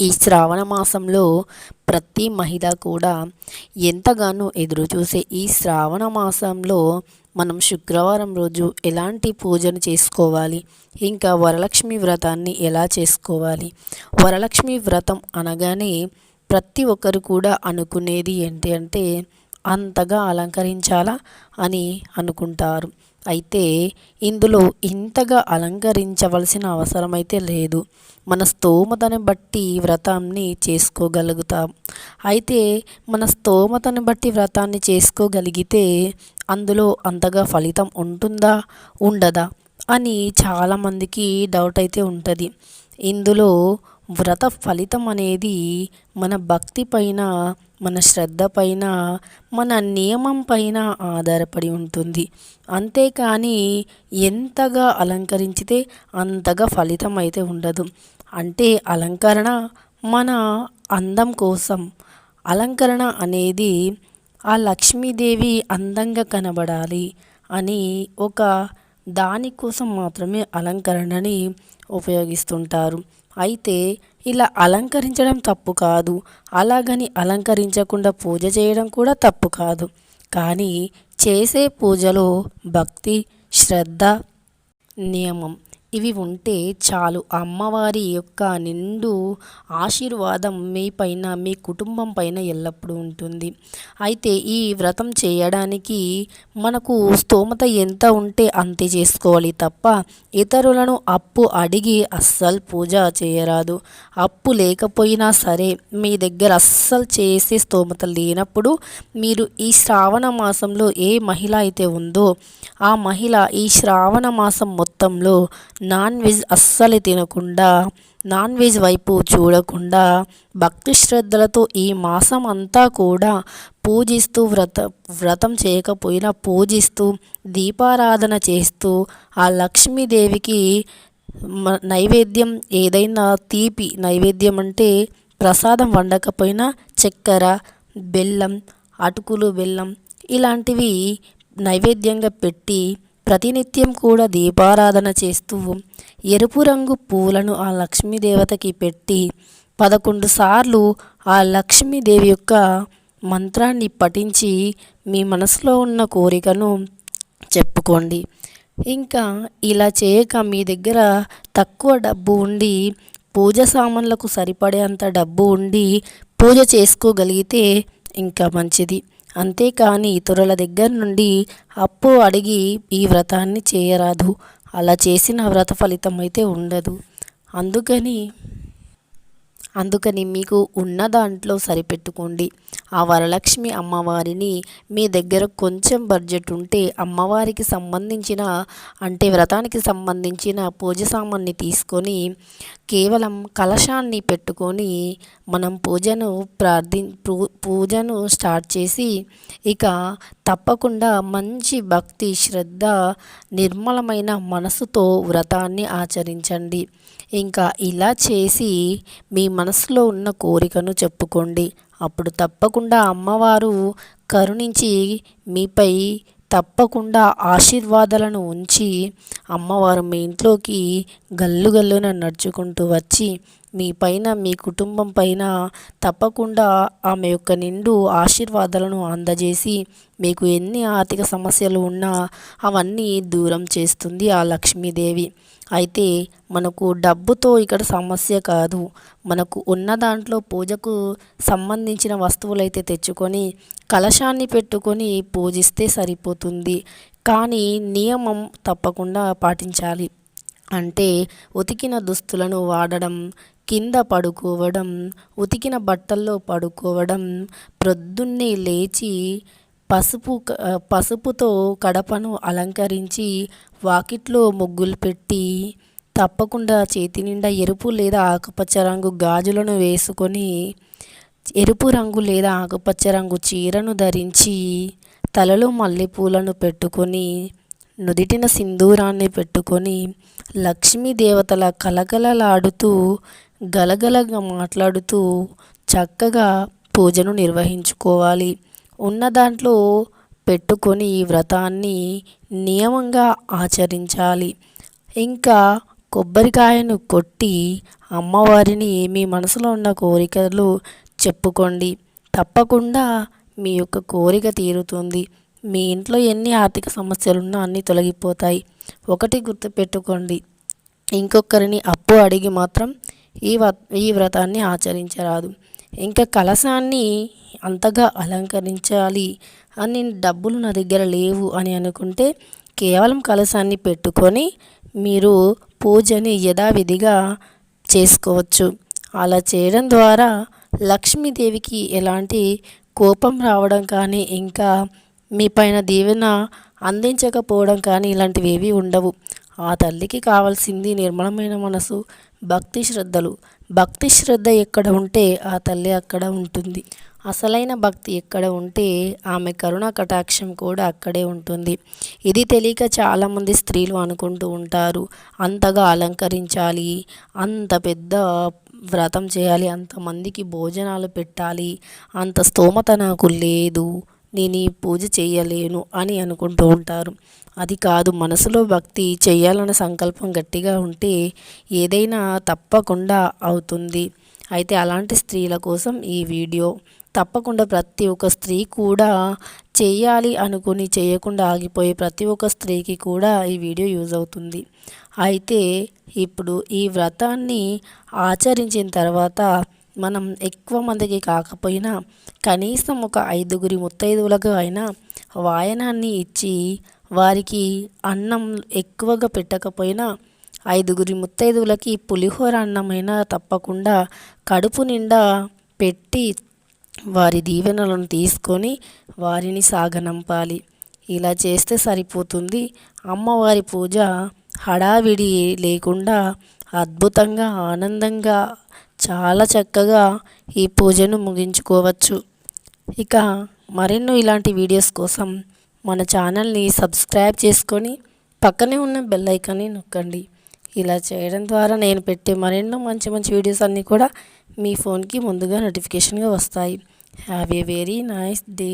ఈ శ్రావణ మాసంలో ప్రతి మహిళ కూడా ఎంతగానో ఎదురుచూసే ఈ శ్రావణ మాసంలో మనం శుక్రవారం రోజు ఎలాంటి పూజను చేసుకోవాలి? ఇంకా వరలక్ష్మి వ్రతాన్ని ఎలా చేసుకోవాలి? వరలక్ష్మి వ్రతం అనగానే ప్రతి ఒక్కరు కూడా అనుకునేది ఏంటి అంటే అంతగా అలంకరించాలా అని అనుకుంటారు. అయితే ఇందులో ఇంతగా అలంకరించవలసిన అవసరం అయితే లేదు. మన స్తోమతని బట్టి వ్రతాన్ని చేసుకోగలుగుతాం. అయితే మన స్తోమతని బట్టి వ్రతాన్ని చేసుకోగలిగితే అందులో అంతగా ఫలితం ఉంటుందా? ఉండదా? అని చాలామందికి డౌట్ అయితే ఉంటుంది. ఇందులో వ్రత ఫలితం అనేది మన భక్తి పైన మన శ్రద్ధ పైన మన నియమం పైన ఆధారపడి ఉంటుంది. అంతేకాని ఎంతగా అలంకరించితే అంతగా ఫలితం అయితే ఉండదు. అంటే అలంకరణ మన అందం కోసం. అలంకరణ అనేది ఆ లక్ష్మీదేవి అందంగా కనబడాలి అని ఒక దానికోసం మాత్రమే అలంకరణని ఉపయోగిస్తుంటారు. అయితే ఇలా అలంకరించడం తప్పు కాదు. అలాగని అలంకరించకుండా పూజ చేయడం కూడా తప్పు కాదు. కానీ చేసే పూజలో భక్తి శ్రద్ధ నియమం. ఇవి ఉంటే చాలు. అమ్మవారి యొక్క నిండు ఆశీర్వాదం మీ పైన మీ కుటుంబం పైన ఎల్లప్పుడూ ఉంటుంది. అయితే ఈ వ్రతం చేయడానికి మనకు స్తోమత ఎంత ఉంటే అంతే చేసుకోవాలి తప్ప ఇతరులను అప్పు అడిగి అస్సలు పూజ చేయరాదు. అప్పు లేకపోయినా సరే మీ దగ్గర అస్సలు చేసే స్తోమత లేనప్పుడు మీరు ఈ శ్రావణ మాసంలో ఏ మహిళ అయితే ఉందో ఆ మహిళ ఈ శ్రావణ మాసం మొత్తంలో నాన్ వెజ్ అస్సలు తినకుండా నాన్ వెజ్ వైపు చూడకుండా భక్తి శ్రద్ధలతో ఈ మాసం అంతా కూడా పూజిస్తూ వ్రత వ్రతం చేయకపోయినా పూజిస్తూ దీపారాధన చేస్తూ ఆ లక్ష్మీదేవికి నైవేద్యం ఏదైనా తీపి నైవేద్యం అంటే ప్రసాదం వండకపోయినా చక్కెర బెల్లం అటుకులు బెల్లం ఇలాంటివి నైవేద్యంగా పెట్టి ప్రతినిత్యం కూడా దీపారాధన చేస్తూ ఎరుపు రంగు పూలను ఆ లక్ష్మీదేవతకి పెట్టి పదకొండు సార్లు ఆ లక్ష్మీదేవి యొక్క మంత్రాన్ని పఠించి మీ మనసులో ఉన్న కోరికను చెప్పుకోండి. ఇంకా ఇలా చేయక మీ దగ్గర తక్కువ డబ్బు ఉండి పూజ సామాన్లకు సరిపడేంత డబ్బు ఉండి పూజ చేసుకోగలిగితే ఇంకా మంచిది. అంతేకాని ఇతరుల దగ్గర నుండి అప్పు అడిగి ఈ వ్రతాన్ని చేయరాదు. అలా చేసిన వ్రత ఫలితం అయితే ఉండదు. అందుకని అందుకని మీకు ఉన్న దాంట్లో సరిపెట్టుకోండి. ఆ వరలక్ష్మి అమ్మవారిని మీ దగ్గర కొంచెం బడ్జెట్ ఉంటే అమ్మవారికి సంబంధించిన అంటే వ్రతానికి సంబంధించిన పూజ సామాన్ని తీసుకొని కేవలం కలశాన్ని పెట్టుకొని మనం పూజను ప్రార్థి పూజను స్టార్ట్ చేసి ఇక తప్పకుండా మంచి భక్తి శ్రద్ధ నిర్మలమైన మనసుతో వ్రతాన్ని ఆచరించండి. ఇంకా ఇలా చేసి మీ మనసులో ఉన్న కోరికను చెప్పుకోండి. అప్పుడు తప్పకుండా అమ్మవారు కరుణించి మీపై తప్పకుండా ఆశీర్వాదాలను ఉంచి అమ్మవారు మీ ఇంట్లోకి గల్లు గల్లున నడుచుకుంటూ వచ్చి మీ పైన మీ కుటుంబం పైన తప్పకుండా ఆమె యొక్క నిండు ఆశీర్వాదాలను అందజేసి మీకు ఎన్ని ఆర్థిక సమస్యలు ఉన్నా అవన్నీ దూరం చేస్తుంది ఆ లక్ష్మీదేవి. అయితే మనకు డబ్బుతో ఇక్కడ సమస్య కాదు. మనకు ఉన్న దాంట్లో పూజకు సంబంధించిన వస్తువులైతే తెచ్చుకొని కలశాన్ని పెట్టుకొని పూజిస్తే సరిపోతుంది. కానీ నియమం తప్పకుండా పాటించాలి. అంటే ఉతికిన దుస్తులను వాడడం కింద పడుకోవడం ఉతికిన బట్టల్లో పడుకోవడం ప్రొద్దున్నే లేచి పసుపు పసుపుతో కడపను అలంకరించి వాకిట్లో ముగ్గులు పెట్టి తప్పకుండా చేతి నిండా ఎరుపు లేదా ఆకుపచ్చ రంగు గాజులను వేసుకొని ఎరుపు రంగు లేదా ఆకుపచ్చ రంగు చీరను ధరించి తలలో మల్లెపూలను పెట్టుకొని నుదిటిన సింధూరాన్ని పెట్టుకొని లక్ష్మీదేవతల కలకలలాడుతూ గలగలగా మాట్లాడుతూ చక్కగా పూజను నిర్వహించుకోవాలి. ఉన్న దాంట్లో పెట్టుకొని ఈ వ్రతాన్ని నియమంగా ఆచరించాలి. ఇంకా కొబ్బరికాయను కొట్టి అమ్మవారిని మీ మనసులో ఉన్న కోరికలు చెప్పుకోండి. తప్పకుండా మీ యొక్క కోరిక తీరుతుంది. మీ ఇంట్లో ఎన్ని ఆర్థిక సమస్యలున్నా అన్నీ తొలగిపోతాయి. ఒకటి గుర్తుపెట్టుకోండి. ఇంకొకరిని అప్పు అడిగి మాత్రం ఈ ఈ వ్రతాన్ని ఆచరించరాదు. ఇంకా కలశాన్ని అంతగా అలంకరించాలి అని డబ్బులు నా దగ్గర లేవు అని అనుకుంటే కేవలం కలశాన్ని పెట్టుకొని మీరు పూజని యథావిధిగా చేసుకోవచ్చు. అలా చేయడం ద్వారా లక్ష్మీదేవికి ఎలాంటి కోపం రావడం కానీ ఇంకా మీ పైన దీవెన అందించకపోవడం కానీ ఇలాంటివి ఏవి ఉండవు. ఆ తల్లికి కావాల్సింది నిర్మలమైన మనసు భక్తి శ్రద్ధలు. భక్తి శ్రద్ధ ఎక్కడ ఉంటే ఆ తల్లి అక్కడ ఉంటుంది. అసలైన భక్తి ఎక్కడ ఉంటే ఆమె కరుణ కటాక్షం కూడా అక్కడే ఉంటుంది. ఇది తెలియక చాలామంది స్త్రీలు అనుకుంటూ ఉంటారు. అంతగా అలంకరించాలి అంత పెద్ద వ్రతం చేయాలి అంతమందికి భోజనాలు పెట్టాలి అంత స్తోమత నాకు లేదు నేను ఈ పూజ చేయలేను అని అనుకుంటూ ఉంటారు. అది కాదు మనసులో భక్తి చేయాలన్న సంకల్పం గట్టిగా ఉంటే ఏదైనా తప్పకుండా అవుతుంది. అయితే అలాంటి స్త్రీల కోసం ఈ వీడియో తప్పకుండా ప్రతి ఒక్క స్త్రీ కూడా చేయాలి అనుకుని చేయకుండా ఆగిపోయే ప్రతి ఒక్క స్త్రీకి కూడా ఈ వీడియో యూజ్ అవుతుంది. అయితే ఇప్పుడు ఈ వ్రతాన్ని ఆచరించిన తర్వాత మనం ఎక్కువ మందికి కాకపోయినా కనీసం ఒక ఐదుగురి ముత్తైదువులకు అయినా వాయనాన్ని ఇచ్చి వారికి అన్నం ఎక్కువగా పెట్టకపోయినా ఐదుగురి ముత్తైదువులకి పులిహోర అన్నమైనా తప్పకుండా కడుపు నిండా పెట్టి వారి దీవెనలను తీసుకొని వారిని సాగనంపాలి. ఇలా చేస్తే సరిపోతుంది. అమ్మవారి పూజ హడావిడి లేకుండా అద్భుతంగా ఆనందంగా చాలా చక్కగా ఈ పూజను ముగించుకోవచ్చు. ఇక మరెన్నో ఇలాంటి వీడియోస్ కోసం మన ఛానల్ని సబ్స్క్రైబ్ చేసుకొని పక్కనే ఉన్న బెల్ ఐకాన్ని నొక్కండి. ఇలా చేయడం ద్వారా నేను పెట్టే మరెన్నో మంచి మంచి వీడియోస్ అన్నీ కూడా మీ ఫోన్కి ముందుగా నోటిఫికేషన్గా వస్తాయి. Have a very nice day.